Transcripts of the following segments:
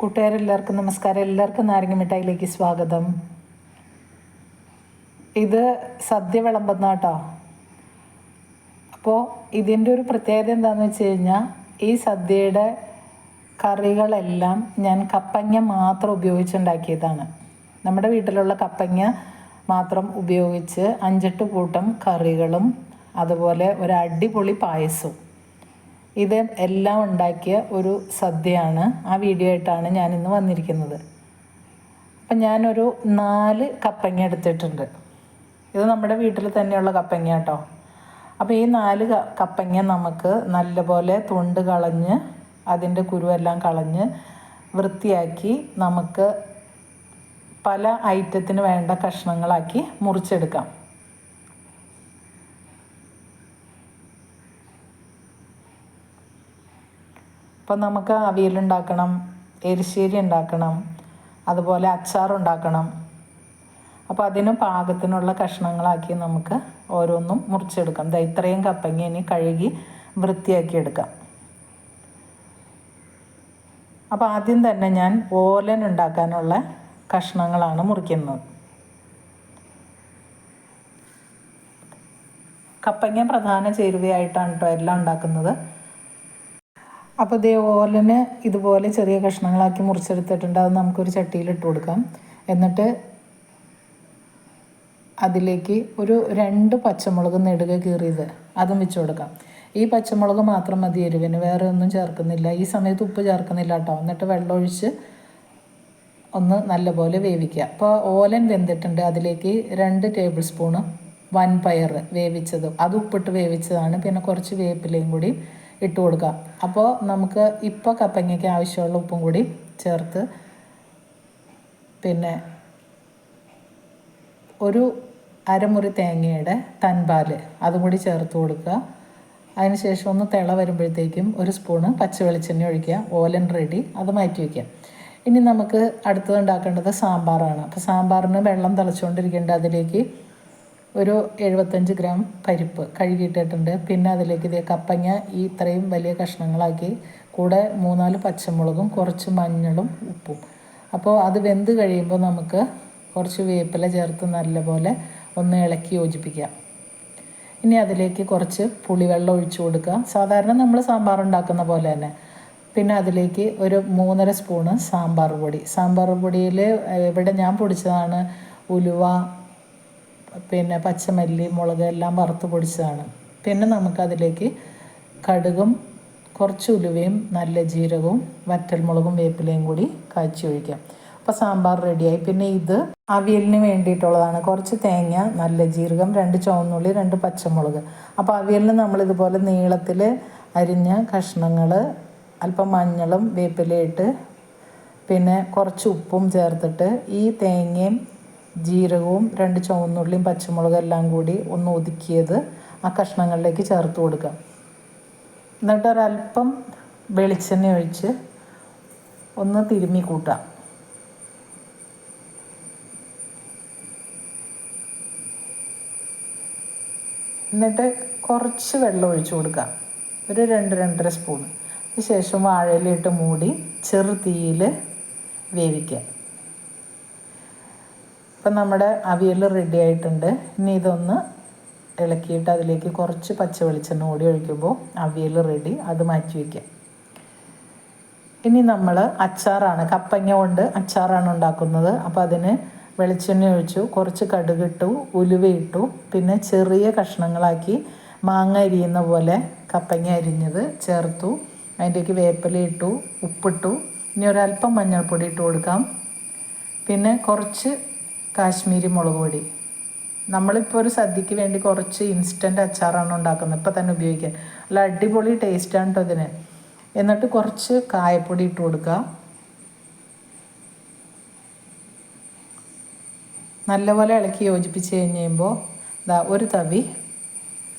കൂട്ടുകാരെല്ലാവർക്കും നമസ്കാരം. എല്ലാവർക്കും നാരങ്ങ മിഠായിലേക്ക് സ്വാഗതം. ഇത് സദ്യ വിളമ്പുന്ന കേട്ടോ അപ്പോൾ ഇതിന്റെ ഒരു പ്രത്യേകത എന്താണെന്ന് വെച്ച് കഴിഞ്ഞാൽ ഈ സദ്യയുടെ കറികളെല്ലാം ഞാൻ കപ്പങ്ങ മാത്രം ഉപയോഗിച്ചുണ്ടാക്കിയതാണ്. നമ്മുടെ വീട്ടിലുള്ള കപ്പങ്ങ മാത്രം ഉപയോഗിച്ച് അഞ്ചെട്ട് കൂട്ടം കറികളും അതുപോലെ ഒരു അടിപൊളി പായസവും. ഇത് എല്ലാം ഉണ്ടാക്കിയ ഒരു സദ്യയാണ്. ആ വീഡിയോ ആയിട്ടാണ് ഞാൻ ഇന്ന് വന്നിരിക്കുന്നത്. അപ്പം ഞാനൊരു നാല് കപ്പങ്ങ എടുത്തിട്ടുണ്ട്. ഇത് നമ്മുടെ വീട്ടിൽ തന്നെയുള്ള കപ്പങ്ങ കേട്ടോ. അപ്പോൾ ഈ നാല് കപ്പങ്ങ നമുക്ക് നല്ലപോലെ തൊണ്ട് കളഞ്ഞ് അതിന്റെ കുരുവെല്ലാം കളഞ്ഞ് വൃത്തിയാക്കി നമുക്ക് പല ഐറ്റത്തിന് വേണ്ട കഷ്ണങ്ങളാക്കി മുറിച്ചെടുക്കാം. ഇപ്പം നമുക്ക് അവിയലുണ്ടാക്കണം എരിശ്ശേരി ഉണ്ടാക്കണം അതുപോലെ അച്ചാറുണ്ടാക്കണം അപ്പോൾ അതിന് പാകത്തിനുള്ള കഷ്ണങ്ങളാക്കി നമുക്ക് ഓരോന്നും മുറിച്ചെടുക്കാം. ദാ ഇത്രയും കപ്പങ്ങ ഇനി കഴുകി വൃത്തിയാക്കി എടുക്കാം. അപ്പോൾ ആദ്യം തന്നെ ഞാൻ ഓലൻ ഉണ്ടാക്കാനുള്ള കഷ്ണങ്ങളാണ് മുറിക്കുന്നത്. കപ്പങ്ങ പ്രധാന ചേരുവയായിട്ടാണ് കേട്ടോ എല്ലാം ഉണ്ടാക്കുന്നത്. അപ്പോൾ ഇതേ ഓലന് ഇതുപോലെ ചെറിയ കഷ്ണങ്ങളാക്കി മുറിച്ചെടുത്തിട്ടുണ്ട്. അത് നമുക്കൊരു ചട്ടിയിൽ ഇട്ട് കൊടുക്കാം. എന്നിട്ട് അതിലേക്ക് ഒരു രണ്ട് പച്ചമുളക് നെടുക കീറിയത് അതും വെച്ച് കൊടുക്കാം. ഈ പച്ചമുളക് മാത്രം മതി എരിവിന് വേറെ ഒന്നും ചേർക്കുന്നില്ല. ഈ സമയത്ത് ഉപ്പ് ചേർക്കുന്നില്ല കേട്ടോ. എന്നിട്ട് വെള്ളമൊഴിച്ച് ഒന്ന് നല്ലപോലെ വേവിക്കുക. അപ്പോൾ ഓലൻ വെന്തിട്ടുണ്ട്. അതിലേക്ക് രണ്ട് ടേബിൾ സ്പൂണ് വൻപയർ വേവിച്ചതും. അത് ഉപ്പിട്ട് വേവിച്ചതാണ്. പിന്നെ കുറച്ച് വേപ്പിലയും കൂടി ഇട്ട് കൊടുക്കുക അപ്പോൾ നമുക്ക് ഇപ്പോൾ കപ്പങ്ങയ്ക്ക് ആവശ്യമുള്ള ഉപ്പും കൂടി ചേർത്ത് പിന്നെ ഒരു അരമുറി തേങ്ങയുടെ തൻപാൽ അതും കൂടി ചേർത്ത് കൊടുക്കുക അതിനുശേഷം ഒന്ന് തിള വരുമ്പോഴത്തേക്കും ഒരു സ്പൂണ് പച്ച വെളിച്ചെണ്ണ ഒഴിക്കുക ഓലൻ റെഡി അത് മാറ്റി വയ്ക്കുക ഇനി നമുക്ക് അടുത്തത് ഉണ്ടാക്കേണ്ടത് സാമ്പാറാണ്. അപ്പോൾ സാമ്പാറിന് വെള്ളം തിളച്ചുകൊണ്ടിരിക്കേണ്ട അതിലേക്ക് ഒരു എഴുപത്തഞ്ച് ഗ്രാം പരിപ്പ് കഴുകിയിട്ടിട്ടുണ്ട്. പിന്നെ അതിലേക്ക് ഇതേ കപ്പങ്ങ ഈ ഇത്രയും വലിയ കഷ്ണങ്ങളാക്കി കൂടെ മൂന്നാൽ പച്ചമുളകും കുറച്ച് മഞ്ഞളും ഉപ്പും. അപ്പോൾ അത് വെന്ത് കഴിയുമ്പോൾ നമുക്ക് കുറച്ച് വേപ്പില ചേർത്ത് നല്ലപോലെ ഒന്ന് ഇളക്കി യോജിപ്പിക്കാം ഇനി അതിലേക്ക് കുറച്ച് പുളിവെള്ളം ഒഴിച്ചു കൊടുക്കുക. സാധാരണ നമ്മൾ സാമ്പാർ ഉണ്ടാക്കുന്ന പോലെ തന്നെ. പിന്നെ അതിലേക്ക് ഒരു മൂന്നര സ്പൂണ് സാമ്പാർ പൊടി. സാമ്പാർ പൊടിയിൽ ഇവിടെ ഞാൻ പൊടിച്ചതാണ് ഉലുവ പിന്നെ പച്ചമല്ലി മുളക് എല്ലാം വറുത്ത് പൊടിച്ചതാണ്. പിന്നെ നമുക്കതിലേക്ക് കടുകും കുറച്ച് ഉലുവയും നല്ല ജീരകവും വറ്റൽമുളകും വേപ്പിലയും കൂടി കാച്ചി ഒഴിക്കാം. അപ്പോൾ സാമ്പാർ റെഡിയായി. പിന്നെ ഇത് അവിയലിന് വേണ്ടിയിട്ടുള്ളതാണ്. കുറച്ച് തേങ്ങ നല്ല ജീരകം രണ്ട് ചുവന്നുള്ളി രണ്ട് പച്ചമുളക്. അപ്പോൾ അവിയലിന് നമ്മളിതുപോലെ നീളത്തിൽ അരിഞ്ഞ കഷ്ണങ്ങൾ അല്പം മഞ്ഞളും വേപ്പിലയിട്ട് പിന്നെ കുറച്ച് ഉപ്പും ചേർത്തിട്ട് ഈ തേങ്ങയും ജീരകവും രണ്ട് ചുവന്നുള്ളിയും പച്ചമുളകും എല്ലാം കൂടി ഒന്ന് ഒതുക്കിയത് ആ കഷ്ണങ്ങളിലേക്ക് ചേർത്ത് കൊടുക്കാം എന്നിട്ട് ഒരല്പം വെളിച്ചെണ്ണ ഒഴിച്ച് ഒന്ന് തിരുമ്മി കൂട്ടാം എന്നിട്ട് കുറച്ച് വെള്ളം ഒഴിച്ചു കൊടുക്കാം ഒരു രണ്ട് രണ്ടര സ്പൂൺ ശേഷം വാഴയിലിട്ട് മൂടി ചെറു തീയിൽ വേവിക്കുക. ഇപ്പം നമ്മുടെ അവിയൽ റെഡി ആയിട്ടുണ്ട്. ഇനി ഇതൊന്ന് ഇളക്കിയിട്ട് അതിലേക്ക് കുറച്ച് പച്ച വെളിച്ചെണ്ണ ഓടി ഒഴിക്കുമ്പോൾ അവിയൽ റെഡി അത് മാറ്റി വയ്ക്കാം. ഇനി നമ്മൾ അച്ചാറാണ് കപ്പങ്ങ കൊണ്ട് അച്ചാറാണ് ഉണ്ടാക്കുന്നത്. അപ്പോൾ അതിന് വെളിച്ചെണ്ണ ഒഴിച്ചു കുറച്ച് കടുകിട്ടു ഉലുവയിട്ടു പിന്നെ ചെറിയ കഷ്ണങ്ങളാക്കി മാങ്ങ അരിയുന്ന പോലെ കപ്പങ്ങ അരിഞ്ഞത് ചേർത്തു. അതിന്റെക്ക് വേപ്പില ഇട്ടു ഉപ്പിട്ടു. ഇനി ഒരല്പം മഞ്ഞൾപ്പൊടി ഇട്ട് കൊടുക്കാം. പിന്നെ കുറച്ച് കാശ്മീരി മുളക് പൊടി. നമ്മളിപ്പോൾ ഒരു സദ്യക്ക് വേണ്ടി കുറച്ച് ഇൻസ്റ്റന്റ് അച്ചാറാണ് ഉണ്ടാക്കുന്നത്. ഇപ്പം തന്നെ ഉപയോഗിക്കാൻ. നല്ല അടിപൊളി ടേസ്റ്റാണ് കേട്ടോ ഇതിന്. എന്നിട്ട് കുറച്ച് കായപ്പൊടി ഇട്ട് കൊടുക്കുക. നല്ലപോലെ ഇളക്കി യോജിപ്പിച്ച് കഴിഞ്ഞ് കഴിയുമ്പോൾ ദാ ഒരു തവി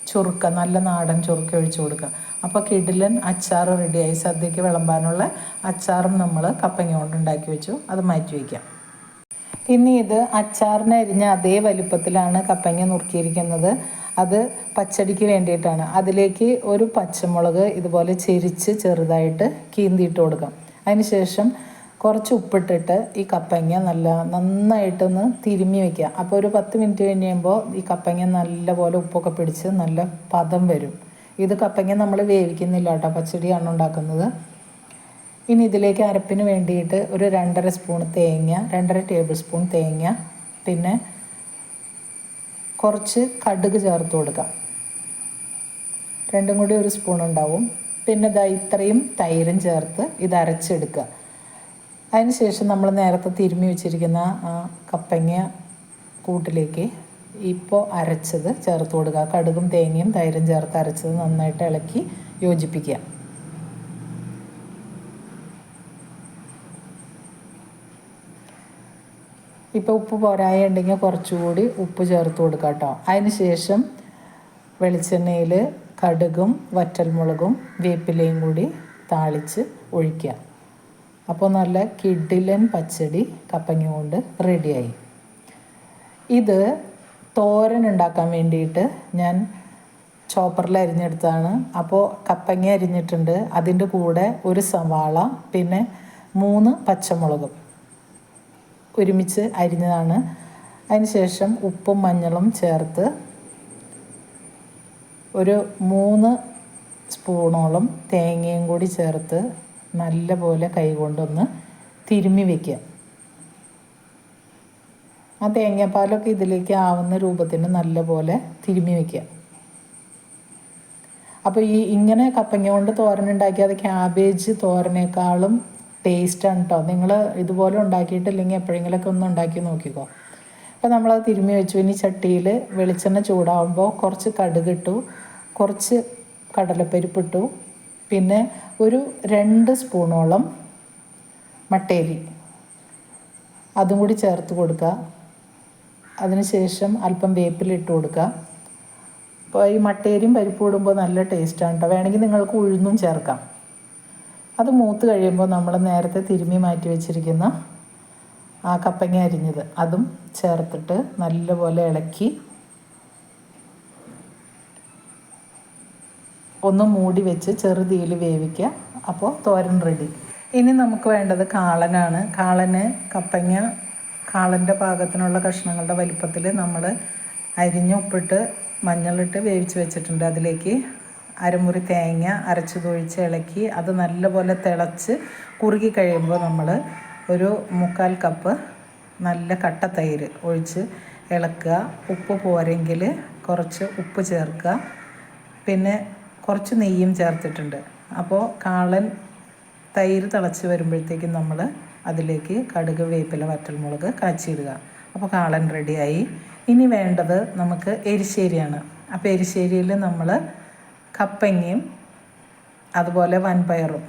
ചുറുക്ക നല്ല നാടൻ ചുറുക്ക ഒഴിച്ചു കൊടുക്കുക. അപ്പോൾ കിടിലൻ അച്ചാർ റെഡിയായി സദ്യക്ക് വിളമ്പാനുള്ള അച്ചാറും നമ്മൾ കപ്പങ്ങ കൊണ്ട് ഉണ്ടാക്കി വെച്ചു. അത് മാറ്റി വയ്ക്കാം. ഇനി ഇത് അച്ചാറിന് അരിഞ്ഞ അതേ വലുപ്പത്തിലാണ് കപ്പങ്ങ നുറുക്കിയിരിക്കുന്നത്. അത് പച്ചടിക്ക് വേണ്ടിയിട്ടാണ്. അതിലേക്ക് ഒരു പച്ചമുളക് ഇതുപോലെ ചെരിച്ച് ചെറുതായിട്ട് കീന്തിയിട്ട് കൊടുക്കാം. അതിനുശേഷം കുറച്ച് ഉപ്പിട്ടിട്ട് ഈ കപ്പങ്ങ നല്ല നന്നായിട്ടൊന്ന് തിരുമ്മി വയ്ക്കുക അപ്പോൾ ഒരു പത്ത് മിനിറ്റ് കഴിയുമ്പോൾ ഈ കപ്പങ്ങ നല്ലപോലെ ഉപ്പൊക്കെ പിടിച്ച് നല്ല പദം വരും. ഇത് കപ്പങ്ങ നമ്മൾ വേവിക്കുന്നില്ല കേട്ടോ. പച്ചടിയാണ് ഉണ്ടാക്കുന്നത് ഇനി ഇതിലേക്ക് അരപ്പിന് വേണ്ടിയിട്ട് ഒരു രണ്ടര സ്പൂൺ തേങ്ങ രണ്ടര ടേബിൾ സ്പൂൺ തേങ്ങ പിന്നെ കുറച്ച് കടുക് ചേർത്ത് കൊടുക്കാം. രണ്ടും കൂടി ഒരു സ്പൂൺ ഉണ്ടാവും. പിന്നെ ദാ ഇത്രയും തൈരും ചേർത്ത് ഇത് അരച്ചെടുക്കുക. അതിനുശേഷം നമ്മൾ നേരത്തെ തിരുമ്മി വെച്ചിരിക്കുന്ന കപ്പങ്ങ കൂട്ടിലേക്ക് ഇപ്പോൾ അരച്ചത് ചേർത്ത് കൊടുക്കുക. കടുകും തേങ്ങയും തൈരും ചേർത്ത് അരച്ചത് നന്നായിട്ട് ഇളക്കി യോജിപ്പിക്കുക. ഇപ്പോൾ ഉപ്പ് പോരായ ഉണ്ടെങ്കിൽ കുറച്ചുകൂടി ഉപ്പ് ചേർത്ത് കൊടുക്കുക കേട്ടോ. അതിന് ശേഷം വെളിച്ചെണ്ണയിൽ കടുകും വറ്റൽമുളകും വേപ്പിലയും കൂടി താളിച്ച് ഒഴിക്കുക. അപ്പോൾ നല്ല കിഡിലൻ പച്ചടി കപ്പങ്ങ കൊണ്ട് റെഡിയായി. ഇത് തോരൻ ഉണ്ടാക്കാൻ വേണ്ടിയിട്ട് ഞാൻ ചോപ്പറിൽ അരിഞ്ഞെടുത്താണ് അപ്പോൾ കപ്പങ്ങ അരിഞ്ഞിട്ടുണ്ട്. അതിന്റെ കൂടെ ഒരു സവാള പിന്നെ മൂന്ന് പച്ചമുളകും. ഒരുമിച്ച് അരിഞ്ഞതാണ്. അതിനുശേഷം ഉപ്പും മഞ്ഞളും ചേർത്ത് ഒരു മൂന്ന് സ്പൂണോളം തേങ്ങയും കൂടി ചേർത്ത് നല്ലപോലെ കൈകൊണ്ടൊന്ന് തിരുമ്മി വയ്ക്കുക ആ തേങ്ങാപ്പാലൊക്കെ ഇതിലേക്ക് ആവുന്ന രൂപത്തിന് നല്ലപോലെ തിരുമ്മി വയ്ക്കുക അപ്പോൾ ഈ ഇങ്ങനെ കപ്പങ്ങ കൊണ്ട് തോരൻ അത് ക്യാബേജ് തോരനേക്കാളും ടേസ്റ്റാണ് കേട്ടോ നിങ്ങൾ ഇതുപോലെ ഉണ്ടാക്കിയിട്ടില്ലെങ്കിൽ എപ്പോഴെങ്കിലുമൊക്കെ ഒന്ന് ഉണ്ടാക്കി നോക്കിക്കോ. അപ്പോൾ നമ്മളത് തിരുമ്മി വെച്ചു. ഇനി ചട്ടിയിൽ വെളിച്ചെണ്ണ ചൂടാവുമ്പോൾ കുറച്ച് കടുകിട്ടു കുറച്ച് കടലപ്പരിപ്പിട്ടു പിന്നെ ഒരു രണ്ട് സ്പൂണോളം മട്ടേരി. അതും കൂടി ചേർത്ത് കൊടുക്കുക. അതിനുശേഷം അല്പം വേപ്പിലിട്ട് കൊടുക്കുക. അപ്പോൾ ഈ മട്ടേരിയും പരിപ്പ് ഇടുമ്പോൾ നല്ല ടേസ്റ്റാണ് കേട്ടോ വേണമെങ്കിൽ നിങ്ങൾക്ക് ഉഴുന്നും ചേർക്കാം. അത് മൂത്ത് കഴിയുമ്പോൾ നമ്മൾ നേരത്തെ തിരുമ്മി മാറ്റി വെച്ചിരിക്കുന്ന ആ കപ്പങ്ങ അരിഞ്ഞത് അതും ചേർത്തിട്ട് നല്ലപോലെ ഇളക്കി ഒന്ന് മൂടി വെച്ച് ചെറുതീയിൽ വേവിക്കുക. അപ്പോൾ തോരൻ റെഡി ഇനി നമുക്ക് വേണ്ടത് കാളനാണ്. കാളന് കപ്പങ്ങ കാളന്റെ പാകത്തിനുള്ള കഷ്ണങ്ങളുടെ വലിപ്പത്തിൽ നമ്മൾ അരിഞ്ഞ് ഉപ്പിട്ട് മഞ്ഞളിട്ട് വേവിച്ച് വെച്ചിട്ടുണ്ട്. അതിലേക്ക് അരമുറി തേങ്ങ അരച്ച് തൊഴിച്ച് ഇളക്കി അത് നല്ലപോലെ തിളച്ച് കുറുകി കഴിയുമ്പോൾ നമ്മൾ ഒരു മുക്കാൽ കപ്പ് നല്ല കട്ട തൈര് ഒഴിച്ച് ഇളക്കുക. ഉപ്പ് പോരെങ്കിൽ കുറച്ച് ഉപ്പ് ചേർക്കുക. പിന്നെ കുറച്ച് നെയ്യും ചേർത്തിട്ടുണ്ട്. അപ്പോൾ കാളൻ തൈര് തിളച്ച് വരുമ്പോഴത്തേക്കും നമ്മൾ അതിലേക്ക് കടുക് വേപ്പില വറ്റൽമുളക് കാച്ചിയിടുക. അപ്പോൾ കാളൻ റെഡിയായി ഇനി വേണ്ടത് നമുക്ക് എരിശ്ശേരിയാണ്. അപ്പോൾ എരിശ്ശേരിയിൽ നമ്മൾ കപ്പങ്ങയും അതുപോലെ വൻപയറും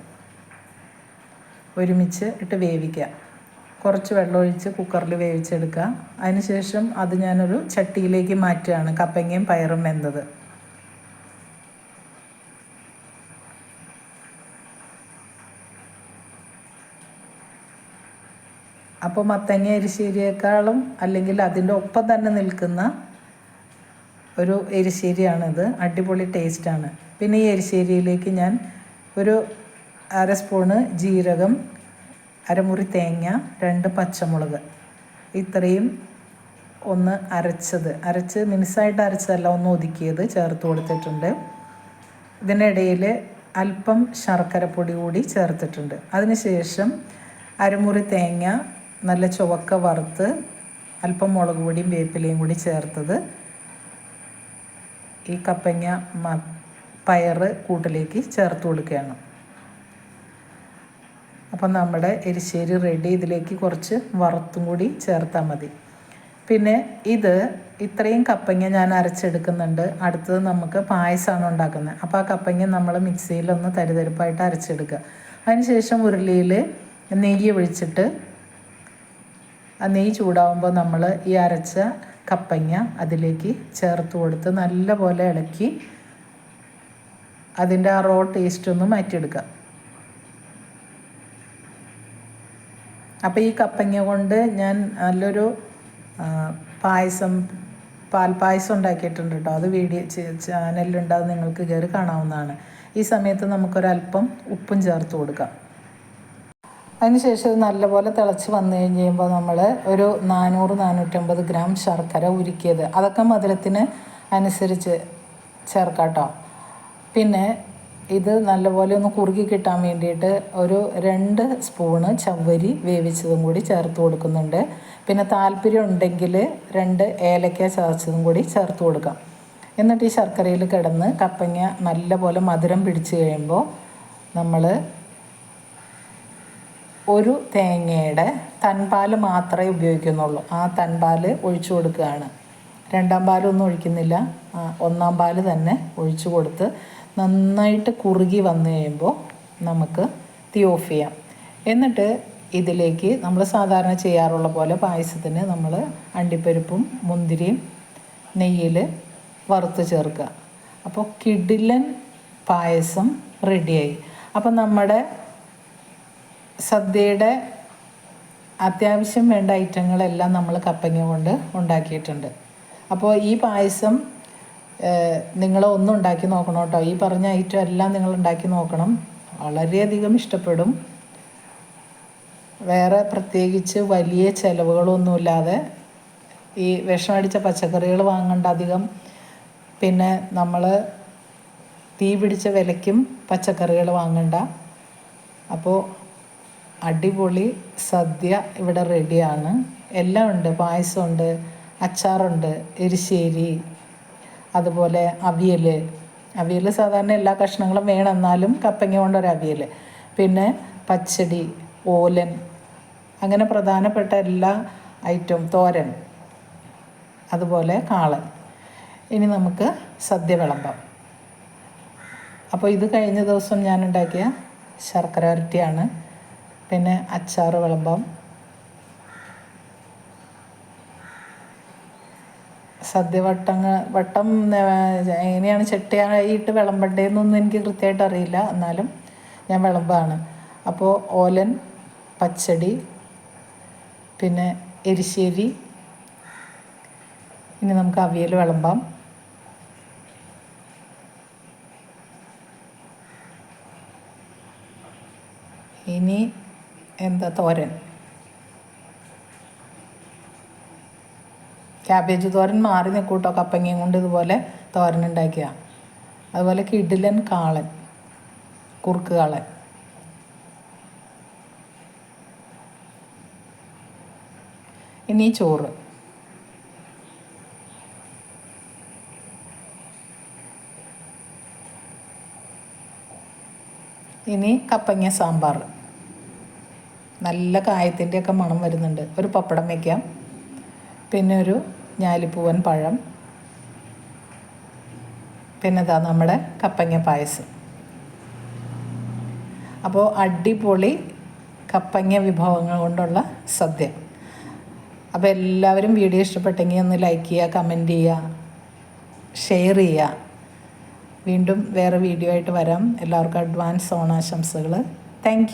ഒരുമിച്ച് ഇട്ട് വേവിക്കുക. കുറച്ച് വെള്ളമൊഴിച്ച് കുക്കറിൽ വേവിച്ചെടുക്കുക. അതിനുശേഷം അത് ഞാനൊരു ചട്ടിയിലേക്ക് മാറ്റുകയാണ് കപ്പങ്ങയും പയറും വെന്തത്. അപ്പോൾ മത്തങ്ങ എരിശ്ശേരിയേക്കാളും അല്ലെങ്കിൽ അതിന്റെ ഒപ്പം തന്നെ നിൽക്കുന്ന ഒരു എരിശ്ശേരിയാണിത്. അടിപൊളി ടേസ്റ്റാണ് പിന്നെ ഈ എരിശ്ശേരിയിലേക്ക് ഞാൻ ഒരു അര സ്പൂണ് ജീരകം അരമുറി തേങ്ങ രണ്ട് പച്ചമുളക്. ഇത്രയും ഒന്ന് അരച്ചത്. അരച്ച് മിനുസായിട്ട് അരച്ചതല്ല ഒന്ന് ഒതുക്കിയത് ചേർത്ത് കൊടുത്തിട്ടുണ്ട്. ഇതിനിടയിൽ അല്പം ശർക്കര പൊടി കൂടി ചേർത്തിട്ടുണ്ട്. അതിനുശേഷം അരമുറി തേങ്ങ നല്ല ചുവക്ക വറുത്ത് അല്പം മുളക് പൊടിയും വേപ്പിലയും കൂടി ചേർത്തത്. ഈ കപ്പങ്ങ മ പയറ് കൂട്ടിലേക്ക് ചേർത്ത് കൊടുക്കുകയാണ്. അപ്പം നമ്മുടെ എരിശ്ശേരി റെഡി ഇതിലേക്ക് കുറച്ച് വറുത്തും കൂടി ചേർത്താൽ മതി. പിന്നെ ഇത് ഇത്രയും കപ്പങ്ങ ഞാൻ അരച്ചെടുക്കുന്നുണ്ട്. അടുത്തത് നമുക്ക് പായസമാണ് ഉണ്ടാക്കുന്നത്. അപ്പോൾ ആ കപ്പങ്ങ നമ്മൾ മിക്സിയിലൊന്ന് തരിതരിപ്പായിട്ട് അരച്ചെടുക്കുക. അതിനുശേഷം ഉരുളിയിൽ നെയ്യ് ഒഴിച്ചിട്ട് ആ നെയ്യ് ചൂടാവുമ്പോൾ നമ്മൾ ഈ അരച്ച കപ്പങ്ങ അതിലേക്ക് ചേർത്ത് കൊടുത്ത് നല്ലപോലെ ഇളക്കി അതിന്റെ ആ റോ ടേസ്റ്റ് ഒന്ന് മാറ്റിയെടുക്കുക അപ്പോൾ ഈ കപ്പങ്ങ കൊണ്ട് ഞാൻ നല്ലൊരു പായസം പാൽപ്പായസം ഉണ്ടാക്കിയിട്ടുണ്ട് കേട്ടോ അത് വീഡിയോ ചാനലിലുണ്ട്. അത് നിങ്ങൾക്ക് കയറി കാണാവുന്നതാണ്. ഈ സമയത്ത് നമുക്കൊരല്പം ഉപ്പും ചേർത്ത് കൊടുക്കാം. അതിനുശേഷം ഇത് നല്ലപോലെ തിളച്ച് വന്നു കഴിഞ്ഞ് കഴിയുമ്പോൾ നമ്മൾ ഒരു നാനൂറ് നാനൂറ്റമ്പത് ഗ്രാം ശർക്കര ഉരുക്കിയത്. അതൊക്കെ മധുരത്തിന് അനുസരിച്ച് ചേർക്കാം കേട്ടോ പിന്നെ ഇത് നല്ലപോലെ ഒന്ന് കുറുകി കിട്ടാൻ വേണ്ടിയിട്ട് ഒരു രണ്ട് സ്പൂണ് ചവ്വരി വേവിച്ചതും കൂടി ചേർത്ത് കൊടുക്കുന്നുണ്ട്. പിന്നെ താല്പര്യം ഉണ്ടെങ്കിൽ രണ്ട് ഏലക്ക ചതച്ചതും കൂടി ചേർത്ത് കൊടുക്കാം. എന്നിട്ട് ഈ ശർക്കരയിൽ കിടന്ന് കപ്പങ്ങ നല്ലപോലെ മധുരം പിടിച്ച് കഴിയുമ്പോൾ നമ്മൾ ഒരു തേങ്ങയുടെ തൻപാൽ മാത്രമേ ഉപയോഗിക്കുന്നുള്ളൂ. ആ തൻപാൽ ഒഴിച്ചു കൊടുക്കുകയാണ്. രണ്ടാം പാലൊന്നും ഒഴിക്കുന്നില്ല. ഒന്നാം പാൽ തന്നെ ഒഴിച്ചു കൊടുത്ത് നന്നായിട്ട് കുറുകി വന്നു കഴിയുമ്പോൾ നമുക്ക് തീ ഓഫ് ചെയ്യാം. എന്നിട്ട് ഇതിലേക്ക് നമ്മൾ സാധാരണ ചെയ്യാറുള്ള പോലെ പായസത്തിന് നമ്മൾ അണ്ടിപ്പരിപ്പും മുന്തിരിയും നെയ്യിൽ വറുത്ത് ചേർക്കുക. അപ്പോൾ കിഡിലൻ പായസം റെഡിയായി. അപ്പം നമ്മുടെ സദ്യയുടെ അത്യാവശ്യം വേണ്ട ഐറ്റങ്ങളെല്ലാം നമ്മൾ കപ്പങ്ങ കൊണ്ട് ഉണ്ടാക്കിയിട്ടുണ്ട്. അപ്പോൾ ഈ പായസം നിങ്ങൾ ഒന്നും ഉണ്ടാക്കി നോക്കണം കേട്ടോ. ഈ പറഞ്ഞ ഐറ്റം എല്ലാം നിങ്ങൾ ഉണ്ടാക്കി നോക്കണം. വളരെയധികം ഇഷ്ടപ്പെടും. വേറെ പ്രത്യേകിച്ച് വലിയ ചിലവുകളൊന്നുമില്ലാതെ ഈ വിഷമടിച്ച പച്ചക്കറികൾ വാങ്ങേണ്ട അധികം. പിന്നെ നമ്മൾ തീ പിടിച്ച വിലയ്ക്കും പച്ചക്കറികൾ വാങ്ങണ്ട. അപ്പോൾ അടിപൊളി സദ്യ ഇവിടെ റെഡിയാണ് എല്ലാം ഉണ്ട്. പായസമുണ്ട്. അച്ചാറുണ്ട്. എരിശ്ശേരി. അതുപോലെ അവിയൽ അവിയൽ സാധാരണ എല്ലാ കഷ്ണങ്ങളും വേണമെന്നാലും കപ്പങ്ങ കൊണ്ടൊരു അവിയൽ പിന്നെ പച്ചടി ഓലൻ അങ്ങനെ പ്രധാനപ്പെട്ട എല്ലാ ഐറ്റം തോരൻ അതുപോലെ കാളൻ. ഇനി നമുക്ക് സദ്യ വിളമ്പാം അപ്പോൾ ഇത് കഴിഞ്ഞ ദിവസം ഞാൻ ഉണ്ടാക്കിയ ശർക്കര വരട്ടിയാണ്. പിന്നെ അച്ചാറ് വിളമ്പാം. സദ്യ വട്ടങ്ങ വട്ടം എങ്ങനെയാണ് ചെട്ടിയായിട്ട് വിളമ്പണ്ടേന്നൊന്നും എനിക്ക് കൃത്യമായിട്ട് അറിയില്ല. എന്നാലും ഞാൻ വിളമ്പാണ്. അപ്പോൾ ഓലൻ പച്ചടി പിന്നെ എരിശ്ശേരി ഇനി നമുക്ക് അവിയൽ വിളമ്പാം. ഇനി എന്താ തോരൻ? ക്യാബേജ് തോരൻ മാറി നിൽക്കൂട്ടോ കപ്പങ്ങയും കൊണ്ട് ഇതുപോലെ തോരൻ ഉണ്ടാക്കിയ അതുപോലെ കിടിലൻ കാളൻ കുറുക്ക് കാളൻ. ഇനി ചോറ്. ഇനി കപ്പങ്ങ സാമ്പാർ. നല്ല കായത്തിന്റെയൊക്കെ മണം വരുന്നുണ്ട്. ഒരു പപ്പടം വയ്ക്കാം പിന്നെ ഒരു ഞാലിപ്പൂവൻ പഴം. പിന്നെ ഇതാ നമ്മുടെ കപ്പങ്ങ പായസം. അപ്പോൾ അടിപൊളി കപ്പങ്ങ വിഭവങ്ങൾ കൊണ്ടുള്ള സദ്യ. അപ്പോൾ എല്ലാവരും വീഡിയോ ഇഷ്ടപ്പെട്ടെങ്കിൽ ഒന്ന് ലൈക്ക് ചെയ്യുക കമന്റ് ചെയ്യുക ഷെയർ ചെയ്യുക. വീണ്ടും വേറെ വീഡിയോ ആയിട്ട് വരാം. എല്ലാവർക്കും അഡ്വാൻസ് ഓണാശംസകൾ താങ്ക്